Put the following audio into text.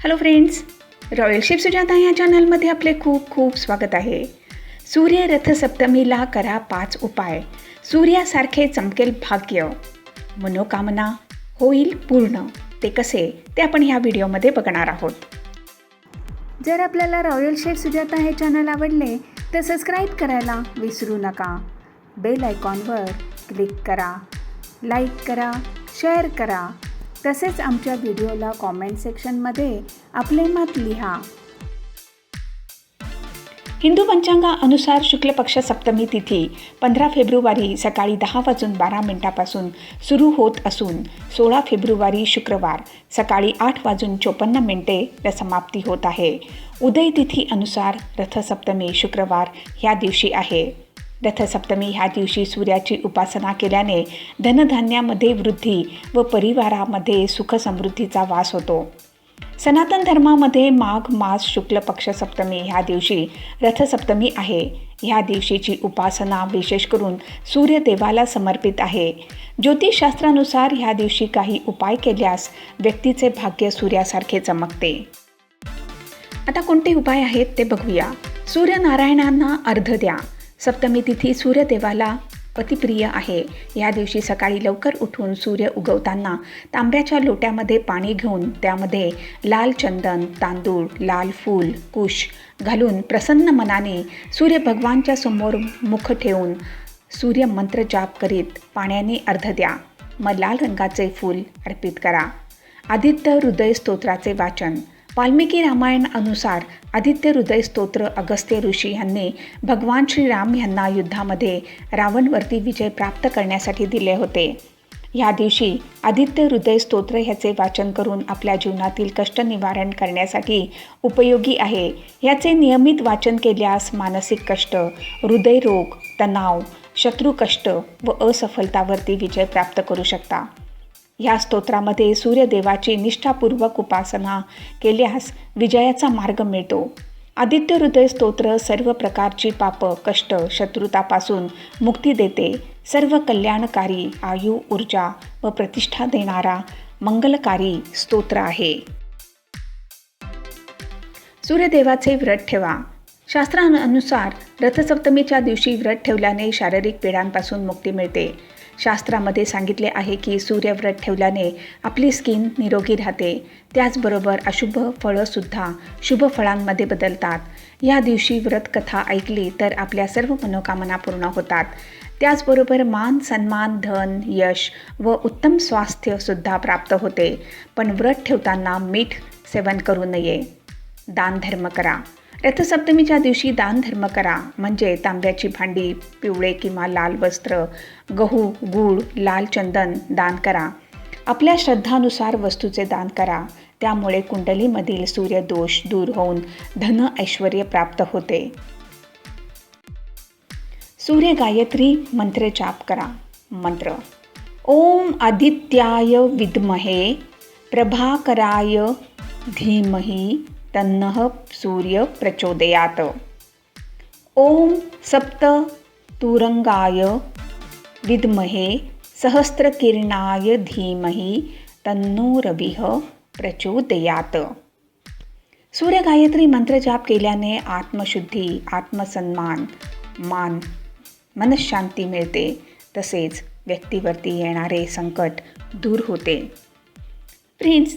Hello friends royal ship Sujata या चॅनलमध्ये आपले खूप खूप स्वागत आहे. सूर्य रथसप्तमीला करा पाच उपाय. सूर्यासारखे चमकेल भाग्य. मनोकामना होईल पूर्ण. ते कसे? ते आपण ह्या व्हिडिओमध्ये बघणार आहोत. जर आपल्याला रॉयल शेफ सुजाता हे चॅनल आवडले तर सबस्क्राईब करायला विसरू नका. बेल आयकॉनवर क्लिक करा. लाईक करा. शेअर करा. तसेच आमच्या व्हिडिओला कॉमेंट सेक्शनमध्ये आपले मत लिहा. हिंदू पंचांगानुसार शुक्ल पक्ष सप्तमी तिथी पंधरा फेब्रुवारी सकाळी दहा वाजून बारा मिनिटापासून सुरू होत असून सोळा फेब्रुवारी शुक्रवार सकाळी आठ वाजून चोपन्न मिनिटे ला समाप्ती होत आहे. उदय तिथी अनुसार रथसप्तमी शुक्रवार ह्या दिवशी आहे. रथसप्तमी ह्या दिवशी सूर्याची उपासना केल्याने धनधान्यामध्ये वृद्धी व परिवारामध्ये सुखसमृद्धीचा वास होतो. सनातन धर्मामध्ये माघ मास शुक्ल पक्ष सप्तमी ह्या दिवशी रथसप्तमी आहे. ह्या दिवशीची उपासना विशेष करून सूर्यदेवाला समर्पित आहे. ज्योतिषशास्त्रानुसार ह्या दिवशी काही उपाय केल्यास व्यक्तीचे भाग्य सूर्यासारखे चमकते. आता कोणते उपाय आहेत ते बघूया. सूर्यनारायणांना अर्ध द्या. सप्तमी तिथी सूर्यदेवाला अतिप्रिय आहे. या दिवशी सकाळी लवकर उठून सूर्य उगवताना तांब्याच्या लोट्यामध्ये पाणी घेऊन त्यामध्ये लाल चंदन तांदूळ लाल फूल कुश घालून प्रसन्न मनाने सूर्य भगवानच्या समोर मुख ठेवून सूर्यमंत्र जाप करीत पाण्याने अर्ध द्या. मग लाल रंगाचे फूल अर्पित करा. आदित्य हृदय स्तोत्राचे वाचन. वाल्मिकी रामायण अनुसार आदित्य हृदय स्तोत्र अगस्त्य ऋषी यांनी भगवान श्रीराम यांना युद्धामध्ये रावणवरती विजय प्राप्त करण्यासाठी दिले होते. ह्या दिवशी आदित्य हृदय स्तोत्र ह्याचे वाचन करून आपल्या जीवनातील कष्ट निवारण करण्यासाठी उपयोगी आहे. याचे नियमित वाचन केल्यास मानसिक कष्ट हृदयरोग तणाव शत्रुकष्ट व असफलतावरती विजय प्राप्त करू शकता. या स्तोत्रामध्ये सूर्यदेवाची निष्ठापूर्वक उपासना केल्यास विजयाचा मार्ग मिळतो. आदित्य हृदय स्तोत्र सर्व प्रकारची पाप कष्ट शत्रुतापासून मुक्ती देते. सर्व कल्याणकारी आयु ऊर्जा व प्रतिष्ठा देणारा मंगलकारी स्तोत्र आहे. सूर्यदेवाचे व्रत ठेवा. शास्त्रानुसार रथसप्तमीच्या दिवशी व्रत ठेवल्याने शारीरिक पीडांपासून मुक्ती मिळते. शास्त्रामध्ये सांगितले आहे की सूर्यव्रत ठेवल्याने आपली स्किन निरोगी राहते. त्याचबरोबर अशुभ फळंसुद्धा शुभ फळांमध्ये बदलतात. या दिवशी व्रत कथा ऐकली तर आपल्या सर्व मनोकामना पूर्ण होतात. त्याचबरोबर मान सन्मान धन यश व उत्तम स्वास्थ्यसुद्धा प्राप्त होते. पण व्रत ठेवताना मीठ सेवन करू नये. दानधर्म करा. रथसप्तमीच्या दिवशी दानधर्म करा. म्हणजे तांब्याची भांडी पिवळे किंवा लाल वस्त्र गहू गूळ लाल चंदन दान करा. आपल्या श्रद्धानुसार वस्तूचे दान करा. त्यामुळे कुंडलीमधील सूर्यदोष दूर होऊन धन ऐश्वर प्राप्त होते. सूर्य गायत्री मंत्र जाप करा. मंत्र ओम आदित्याय विद्महे प्रभाकराय धीमही तन्नः सूर्य प्रचोदयात। ओम सप्त तुरंगाय विद्महे सहस्रकिरणाय धीमहि तन्नो रविः प्रचोदयात। सूर्यगायत्री मंत्र जाप केल्याने आत्मशुद्धी आत्मसन्मान मान मनशांती मिळते तसेच व्यक्तीवरती येणारे संकट दूर होते। प्रिन्स